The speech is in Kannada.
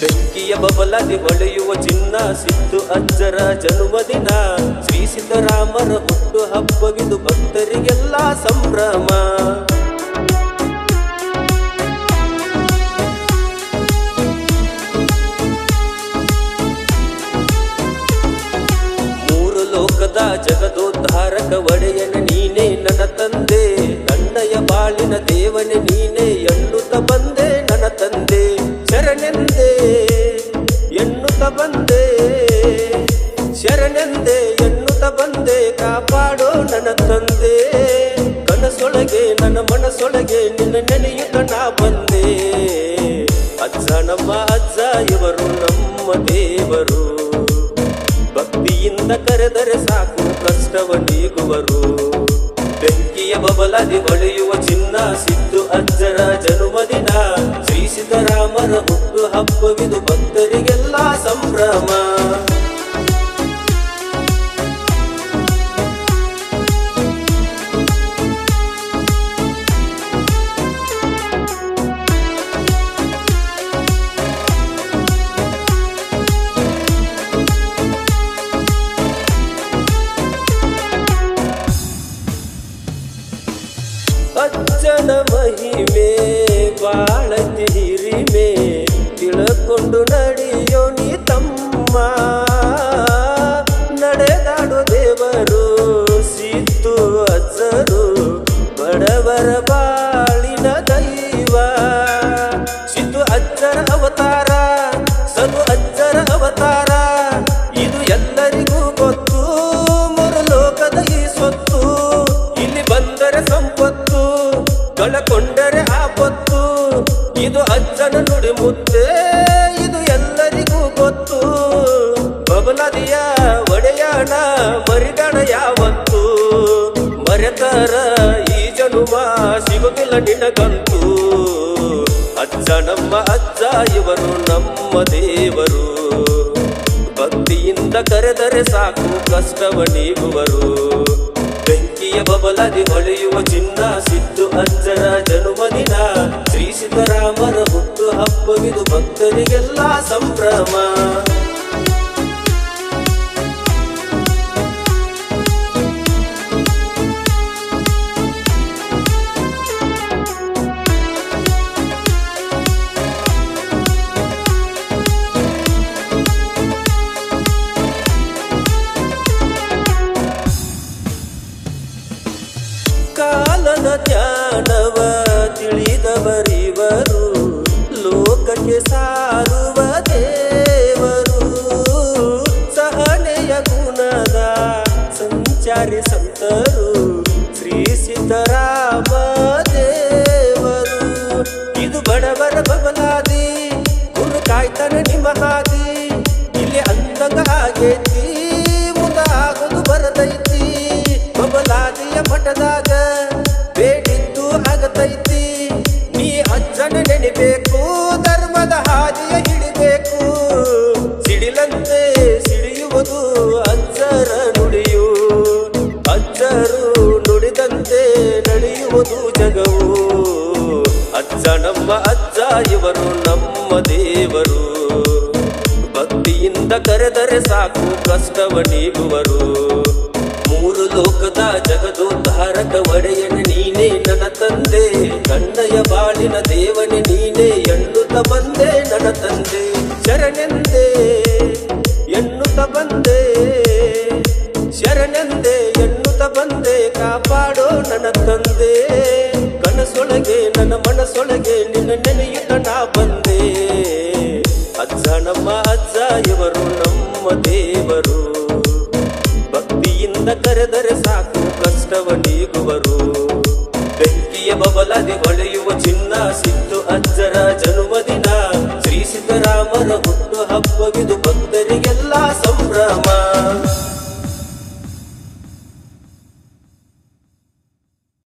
ಬೆಂಕಿಯ ಬಬಲದಿ ಹೊಳೆಯುವ ಚಿನ್ನ, ಸಿದ್ದು ಅಜ್ಜರ ಜನ್ಮದಿನ ಶ್ರೀ ಸಿದ್ದರಾಮರ ಹುಟ್ಟು ಹಬ್ಬವಿದು ಭಕ್ತರಿಗೆಲ್ಲ ಸಂಭ್ರಮ. ಮೂರು ಲೋಕದ ಜಗದೋದ್ಧಾರಕ ಒಡೆಯನ ನೀನೇ ನನ್ನ ತಂದೆ. ತಂದೆಯ ಬಾಳಿನ ದೇವನೇ ನೀನೇ. ಎನ್ನುತ್ತ ನನ್ನ ತಂದೆ, ಕನಸೊಳಗೆ, ನನ್ನ ಮನಸೊಳಗೆ ನಿನ್ನ ನೆನೆಯುತ್ತ ನಾ ಬಂದೆ. ಅಜ್ಜ ನಮ್ಮ ಅಜ್ಜ, ಇವರು ನಮ್ಮ ದೇವರು. ಭಕ್ತಿಯಿಂದ ಕರೆದರೆ ಸಾಕು ಕಷ್ಟವ ನೀಗುವರು. ಬೆಂಕಿಯ ಬಬಲದಿ ಹೊಳೆಯುವ ಚಿನ್ನ ಸಿದ್ದು ಅಜ್ಜರ ಜನ್ಮದಿನ. ಶ್ರೀ ಸಿದ್ದರಾಮರ ಹುಟ್ಟು ಹಬ್ಬವಿದು ಭಕ್ತರಿಗೆಲ್ಲ ಸಂಭ್ರಮ. ಮಹಿಮೆ ಬಾಳತಿ ಹಿರಿಮೆ ತಿಳ್ಕೊಂಡು ನಡೆಯೋ ನೀ ತಮ್ಮ. ನಡೆದಾಡು ದೇವರು ಕಳಕೊಂಡರೆ ಆಪತ್ತು ಇದು ಅಜ್ಜನ ನುಡಿ ಮುತ್ತೆ ಇದು ಎಲ್ಲರಿಗೂ ಗೊತ್ತು. ಬಬಲದಿಯ ಒಡೆಯಾಣ ಮರಿಗಣ ಯಾವತ್ತು? ಮರೆತರ ಈ ಜನುಮ ಸಿಗುತ್ತಿಲ್ಲ ನಿನಗಂತೂ. ಅಜ್ಜ ನಮ್ಮ ಅಜ್ಜ, ಇವರು ನಮ್ಮ ದೇವರು. ಭಕ್ತಿಯಿಂದ ಕರೆದರೆ ಸಾಕು ಕಷ್ಟವ ನೀಗುವರು. ಬೆಂಕಿಯ ಬಬಲದಿ ಹೊಳೆಯುವ ಚಿನ್ನ ಸಿದ್ದು ಅಜ್ಜರ ಜನ್ಮದಿನ ಶ್ರೀ ಸಿದ್ದರಾಮರ ಹುಟ್ಟು ಹಬ್ಬವಿದು ಭಕ್ತರಿಗೆಲ್ಲ ಸಂಭ್ರಮ. ಕಾಲನ ಜ್ಞಾನವ ತಿಳಿದವರಿವರು, ಲೋಕಕ್ಕೆ ಸಾರುವ ದೇವರು. ಸಹನೆಯ ಗುಣದ ಸಂಚಾರಿ ಸಂತರು, ಶ್ರೀ ಸಿದ್ದರಾಮ ದೇವರು. ಇದು ಬಡವರ ಅಜ್ಜ ನಮ್ಮ ಅಜ್ಜ, ಇವರು ನಮ್ಮ ದೇವರು. ಭಕ್ತಿಯಿಂದ ಕರೆದರೆ ಸಾಕು ಕಷ್ಟವ ನೀಗುವರು. ಮೂರು ಲೋಕದ ಜಗದೋದ್ಧಾರಕ ಒಡೆಯನ ನೀನೇ ನನ್ನ ತಂದೆ. ಕಣ್ಣಯ ಬಾಳಿನ ದೇವನೇ ನೀನೇ, ಎನ್ನುತ್ತ ಬಂದೆ ನನ್ನ ತಂದೆ. ಶರಣೆಂದೆ, ಎನ್ನುತ್ತ ಬಂದೆ. ಮನಸ್ಸೊಳಗೆ ನಿನ್ನ ನೆನೆಯುತ್ತ ನಾ ಬಂದೆ. ಅಜ್ಜ ನಮ್ಮ ಅಜ್ಜ, ಇವರು ನಮ್ಮ ದೇವರು. ಭಕ್ತಿಯಿಂದ ಕರೆದರೆ ಸಾಕು ಕಷ್ಟವ ನೀಗುವರು. ಬೆಂಕಿಯ ಬಬಲದಿ ಹೊಳೆಯುವ ಚಿನ್ನ ಸಿದ್ದು ಅಜ್ಜರ ಜನ್ಮದಿನ. ಶ್ರೀ ಸಿದ್ದರಾಮರ